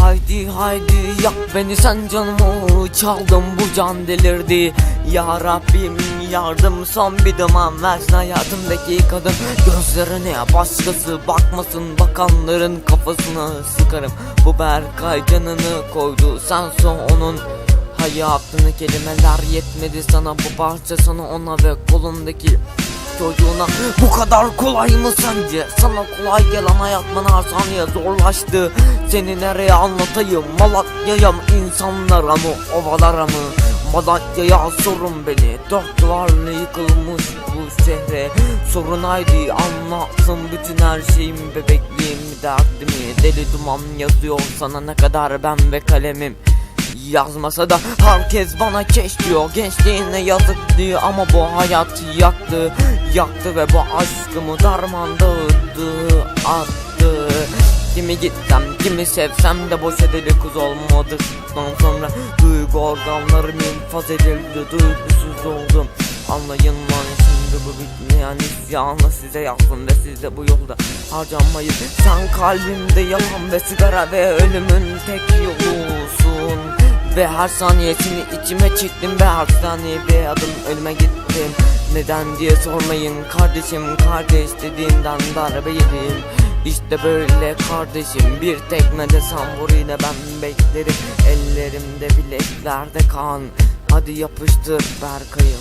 Haydi haydi yak beni sen canımı. Çaldım bu can delirdi. Ya Rabbim yardım son bir duman. Versin hayatımdaki kadın. Gözlerine başkası bakmasın. Bakanların kafasını sıkarım. Bu Berkay canını koydu. Sen son onun Hayatını kelimeler yetmedi sana. Bu parça sana ona ve kolundaki çocuğuna Bu kadar kolay mı sence? Sana kolay gelen hayat bana saniye zorlaştı. Seni nereye anlatayım? Malatya'ya mı insanlara mı ovalara mı? Malatya'ya sorun beni. Dört duvarla yıkılmış bu şehre? Sorun haydi anlatsın bütün her şeyimi Bebekliğimi derdimi Deli duman yazıyor sana. Ne kadar ben ve kalemim Yazmasa da herkes bana keş diyor. Gençliğine yazık diyor ama bu hayat yaktı. Yaktı ve bu aşkımı darman dağıttı Attı. Kimi gitsem kimi sevsem de boşa deli kız olmadıktan sonra Duygu organlarım infaz edildi duygusuz oldum. Anlayın lan şimdi bu bitmeyen isyanı size yazdım ve siz de bu yolda harcanmayın Sen kalbimde yalan ve sigara ve ölümün tek yolusun ve her saniyesini içime çektim ve hastaneye bir adım ölüme gittim. Neden diye sormayın kardeşim kardeş dediğinden darbe yedim. İşte böyle kardeşim bir tekmede samburuyla ben beklerim. Ellerimde bileklerde kan Hadi yapıştır Berkay'ım.